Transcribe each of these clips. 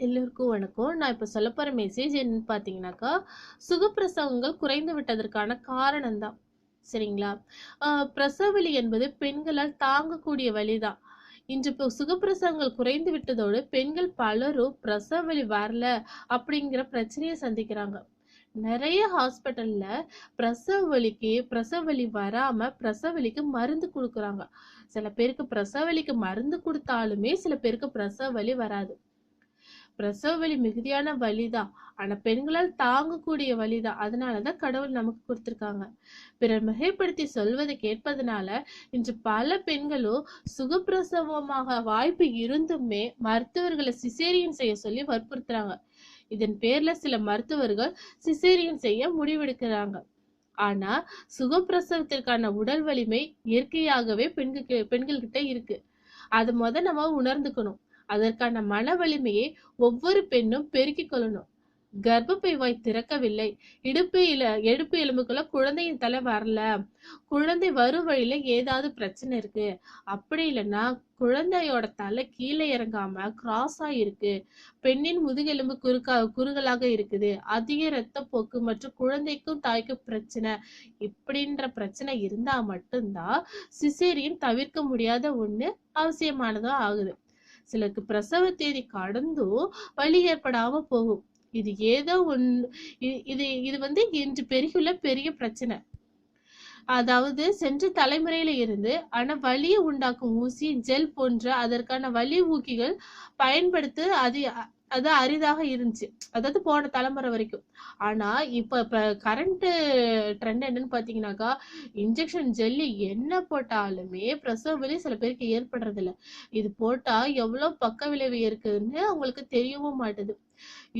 எல்லோருக்கும் வணக்கம். நான் இப்போ சொல்ல போகிற மெசேஜ் என்னன்னு பார்த்தீங்கன்னாக்கா சுகப்பிரசவங்கள் குறைந்து விட்டதற்கான காரணம் தான் சரிங்களா? பிரசவலி பிரசவ வலி என்பது பெண்களால் தாங்கக்கூடிய வலிதான். இன்று இப்போ சுகப்பிரசவங்கள் குறைந்து விட்டதோடு பெண்கள் பலரும் பிரசவ வலி வரல அப்படிங்கிற பிரச்சனையை சந்திக்கிறாங்க. நிறைய ஹாஸ்பிட்டல்ல பிரசவ வலிக்கு பிரசவ வலி வராம பிரசவ வலிக்கு மருந்து கொடுக்குறாங்க. சில பேருக்கு பிரசவ வலிக்கு மருந்து கொடுத்தாலுமே சில பேருக்கு பிரசவ வலி வராது. பிரசவ வலி மிகுதியான வலிதான். ஆனா பெண்களால் தாங்கக்கூடிய வலிதான். அதனாலதான் கடவுள் நமக்கு கொடுத்திருக்காங்க. பிறர் மிகைப்படுத்தி சொல்வதை கேட்பதனால இன்று பல பெண்களும் சுகப்பிரசவமாக வாய்ப்பு இருந்துமே மருத்துவர்களை சிசேரியன் செய்ய சொல்லி வற்புறுத்துறாங்க. இதன் பேர்ல சில மருத்துவர்கள் சிசேரியன் செய்ய முடிவெடுக்கிறாங்க. ஆனா சுகப்பிரசவத்திற்கான உடல் வலிமை இயற்கையாகவே பெண்களுக்கு பெண்கள்கிட்ட இருக்கு. அதை முத நம்ம உணர்ந்துக்கணும். அதற்கான மன வலிமையை ஒவ்வொரு பெண்ணும் பெருக்கிக் கொள்ளணும். கர்ப்பப்பை வாய் திறக்கவில்லை. இடுப்பு இல எடுப்பு எலும்புக்குள்ள குழந்தையின் தலை வரல. குழந்தை வரும் வழியில ஏதாவது பிரச்சனை இருக்கு. அப்படி இல்லைன்னா குழந்தையோட தலை கீழே இறங்காம கிராஸ் இருக்கு. பெண்ணின் முதுகெலும்பு குறுக்கா குறுகலாக இருக்குது. அதிக ரத்தப்போக்கு மற்றும் குழந்தைக்கும் தாய்க்கும் பிரச்சனை. இப்படின்ற பிரச்சனை இருந்தா மட்டும்தான் சிசேரியன் தவிர்க்க முடியாத ஒண்ணு அவசியமானதும் ஆகுது. சிலருக்கு பிரசவ தேதி கடந்தும் வலி ஏற்படாம போகும். இது ஏதோ ஒன் இது இது வந்து இன்று பெருகியுள்ள பெரிய பிரச்சனை. அதாவது சென்ற தலைமுறையில இருந்து ஆனா வலியை உண்டாக்கும் ஊசி ஜெல் போன்ற அதற்கான வலி ஊக்கிகள் பயன்படுத்த அது அது அரிதாக இருந்துச்சு. அதாவது போன தலைமுறை வரைக்கும். ஆனா இப்ப இப்ப கரண்ட் ட்ரெண்ட் என்னன்னு பாத்தீங்கன்னாக்கா இன்ஜெக்ஷன் ஜெல்லி என்ன போட்டாலுமே பிரசவ வலி சில பேருக்கு ஏற்படுறது இல்ல இது போட்டா எவ்வளவு பக்க விளைவு இருக்குதுன்னு அவங்களுக்கு தெரியவும் மாட்டுது.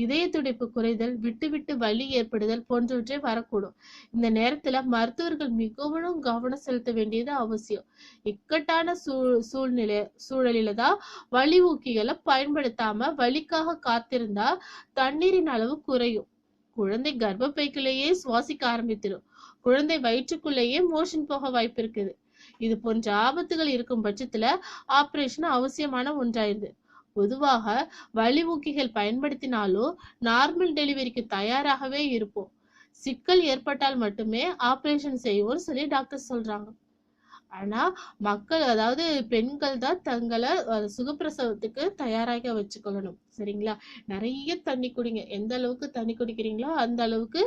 இதய துடிப்பு குறைதல் விட்டு விட்டு வலி ஏற்படுதல் போன்றவற்றை வரக்கூடும். இந்த நேரத்துல மருத்துவர்கள் மிகவும் கவனம் செலுத்த வேண்டியது அவசியம். இக்கட்டான சூ சூழ்நிலை சூழலில தான் வலி ஊக்கிகளை பயன்படுத்தாம வலிக்காக காத்திருந்தா தண்ணீரின் அளவு குறையும். குழந்தை கர்ப்பப்பைக்குள்ளேயே சுவாசிக்க ஆரம்பித்திடும். குழந்தை வயிற்றுக்குள்ளேயே மோஷன் போக வாய்ப்பு இருக்குது இது போன்ற ஆபத்துகள் இருக்கும் பட்சத்துல ஆபரேஷன் அவசியமான ஒன்றாயிருது பொதுவாக வழிமுக்கிகள் பயன்படுத்தினாலோ பயன்படுத்தினாலும் நார்மல் டெலிவரிக்கு தயாராகவே இருப்போம். சிக்கல் ஏற்பட்டால் மட்டுமே ஆபரேஷன் செய்வோம்னு சொல்லி டாக்டர் சொல்றாங்க. ஆனா மக்கள் அதாவது பெண்கள் தான் தங்களை சுகப்பிரசவத்துக்கு தயாராக வச்சுக்கொள்ளணும். சரிங்களா? நிறைய தண்ணி குடிங்க. எந்த அளவுக்கு தண்ணி குடிக்கிறீங்களோ அந்த அளவுக்கு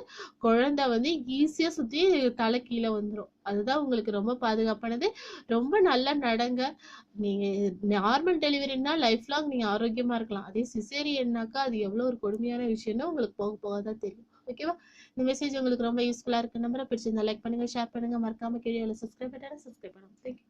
குழந்தை வந்து ஈஸியா சுத்தி தலை கீழே வந்துடும் அதுதான் உங்களுக்கு ரொம்ப பாதுகாப்பானது. ரொம்ப நல்லா நடங்க. நீங்க நார்மல் டெலிவரினா லைஃப் லாங் நீங்க ஆரோக்கியமா இருக்கலாம். அதே சிசேரியன்னாக்கா அது எவ்வளவு ஒரு கொடுமையான விஷயம்னா உங்களுக்கு போக போக தான் தெரியும். ஓகேவா இந்த மெசேஜ் உங்களுக்கு ரொம்ப யூஸ்ஃபுல்லா இருக்கு. நம்பரை பிடிச்சிருந்தா லைக் பண்ணுங்க ஷேர் பண்ணுங்க. மறக்காம கீழே சப்ஸ்கிரைப் பண்ணுங்க. சப்ஸ்கிரைப் பண்ணுங்கள் தேங்க்யூ